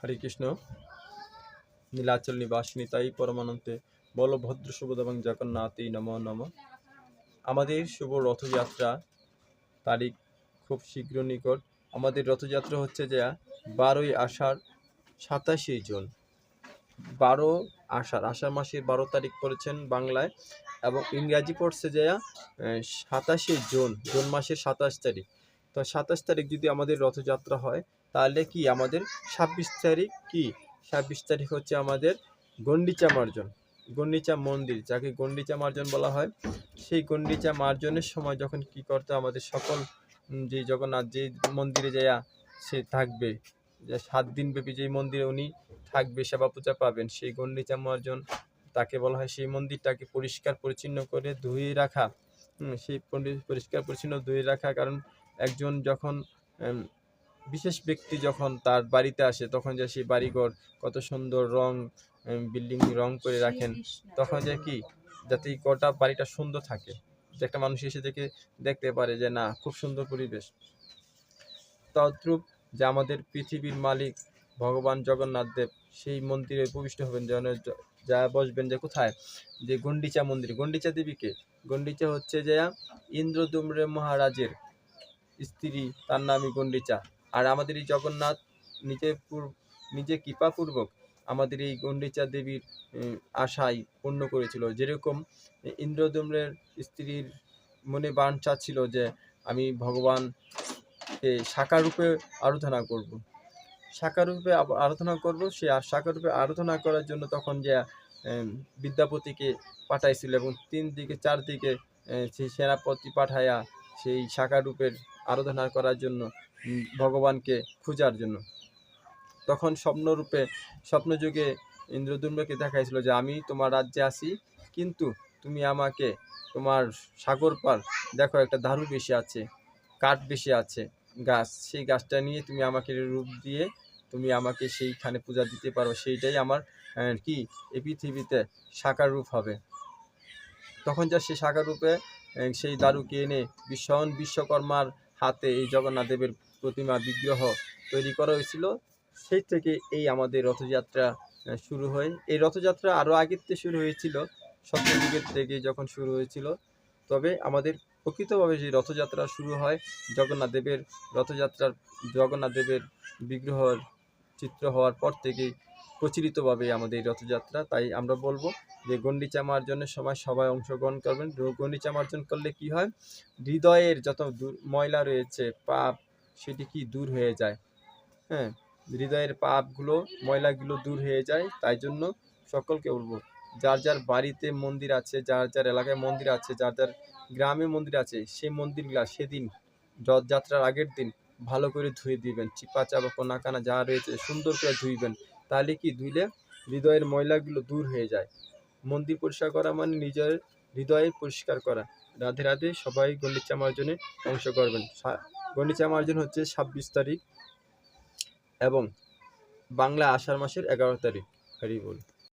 হরে কৃষ্ণ। নীলাচল নিবাসিনী তাই পরমানন্তে। বল ভদ্র সুবোধ এবং জগন্নাথই নম নম। আমাদের শুভ রথযাত্রা তারিখ খুব শীঘ্র নিকট। আমাদের রথযাত্রা হচ্ছে যে বারোই আষাঢ়, সাতাশে জুন। বারো আষাঢ় আষাঢ় মাসের বারো তারিখ পড়েছেন বাংলায় এবং ইংরাজি পড়ছে যে সাতাশে জুন জুন মাসের সাতাশ তারিখ। তো সাতাশ তারিখ যদি আমাদের রথযাত্রা হয়, তাহলে কি আমাদের ছাব্বিশ তারিখ কি? ছাব্বিশ তারিখ হচ্ছে আমাদের গন্ডিচা মার্জন গন্ডিচা মন্দির, যাকে গন্ডিচা মার্জন বলা হয়। সেই গন্ডিচা মার্জনের সময় যখন কি করতে আমাদের সকল যে জগন্নাথ, যে মন্দিরে যাইয়া সে থাকবে সাত দিন ব্যাপী যে মন্দিরে উনি থাকবে সেবা পূজা পাবেন, সেই গন্ডিচা মার্জন তাকে বলা হয়, সেই মন্দিরটাকে পরিষ্কার পরিচ্ছন্ন করে ধুয়ে রাখা সেই পরি- পরিষ্কার পরিচ্ছন্ন ধুয়ে রাখা, কারণ একজন যখন বিশেষ ব্যক্তি যখন তার বাড়িতে আসে তখন যে সেই বাড়িঘর কত সুন্দর রং বিল্ডিং রং করে রাখেন তখন যে কি যাতে গোটা বাড়িটা সুন্দর থাকে। যে একটা মানুষ এসে দেখে দেখতে পারে যে না খুব সুন্দর পরিবেশ। তদ্রূপ যে আমাদের পৃথিবীর মালিক ভগবান জগন্নাথ দেব সেই মন্দিরে উপবিষ্ট হবেন যেন যা বসবেন যে কোথায়? যে গন্ডিচা মন্দির। গন্ডিচা দেবীকে। গন্ডিচা হচ্ছে যে ইন্দ্রদুম্রে মহারাজের স্ত্রী, তার নামই গন্ডিচা আর আমাদের এই জগন্নাথ নিজে নিজে কৃপাপূর্বক আমাদের এই গন্ডিচা দেবীর আশাই পূর্ণ করেছিল। যেরকম ইন্দ্রদম্রের স্ত্রীর মনে বাঞ্ছা ছিল যে, আমি ভগবান সাকার রূপে আরাধনা করব। সাকার রূপে আরাধনা করব, সে আর সাকার রূপে আরাধনা করার জন্য তখন যে বিদ্যাপতিকে পাঠাইছিল এবং তিন দিকে চারদিকে সেই সেনাপতি পাঠায়া সেই সাকার রূপের আরাধনা করার জন্য ভগবানকে খোঁজার জন্য। তখন স্বপ্নরূপে, স্বপ্নযুগে ইন্দ্রদুম্নকে দেখাইছিল যে, আমি তোমার রাজ্যে আসি কিন্তু তুমি আমাকে তোমার সাগর পার, দেখো একটা দারু বেশি আছে, কাঠ বেশি আছে গাছ। সেই গাছটা নিয়ে তুমি আমাকে রূপ দিয়ে, তুমি আমাকে সেইখানে পূজা দিতে পারো। সেইটাই আমার কি? এই পৃথিবীতে সাকার রূপ হবে। তখন যা সে সাকার রূপে সেই দারুকে এনে ভীষণ বিশ্বকর্মার হাতে এই জগন্নাথ দেবের প্রতিমা বিগ্রহ তৈরি করা হয়েছিল। সেই থেকে এই আমাদের রথযাত্রা শুরু হয়। এই রথযাত্রা আরও আগের থেকে শুরু হয়েছিল সত্যযুগের থেকে যখন শুরু হয়েছিল। তবে আমাদের প্রকৃতভাবে যে রথযাত্রা শুরু হয়, জগন্নাথ দেবের রথযাত্রার, জগন্নাথ দেবের বিগ্রহর চিত্র হওয়ার পর থেকেই প্রচলিতভাবে আমাদের এই রথযাত্রা। তাই আমরা বলব যে গন্ডিচা মার্জনের সময় সবাই অংশগ্রহণ করবেন। গন্ডিচা মার্জন করলে কি হয়? হৃদয়ের যত ময়লা রয়েছে, পাপ, সেটি কি দূর হয়ে যায়? হ্যাঁ হৃদয়ের পাপগুলো, ময়লাগুলো দূর হয়ে যায়। তাই জন্য সকলকে বলব, যার যার বাড়িতে মন্দির আছে, যার যার এলাকায় মন্দির আছে, যার যার গ্রামে মন্দির আছে, সেই মন্দিরগুলা সেদিন, রথযাত্রার আগের দিন ভালো করে ধুয়ে দিবেন। চিপা চাপা কোনা কানা যা রয়েছে সুন্দর করে ধুইবেন। তাহলে কি ধুইলে হৃদয়ের ময়লাগুলো দূর হয়ে যায়? মন্দির পরিষ্কার করা মানে নিজের হৃদয়ে পরিষ্কার করা। রাধে রাধে, সবাই গণ্ডিচা মার্জনে অংশ করবেন। গণ্ডিচা মার্জন হচ্ছে ছাব্বিশ তারিখ এবং বাংলা আষাঢ় মাসের এগারো তারিখ। হরি বল।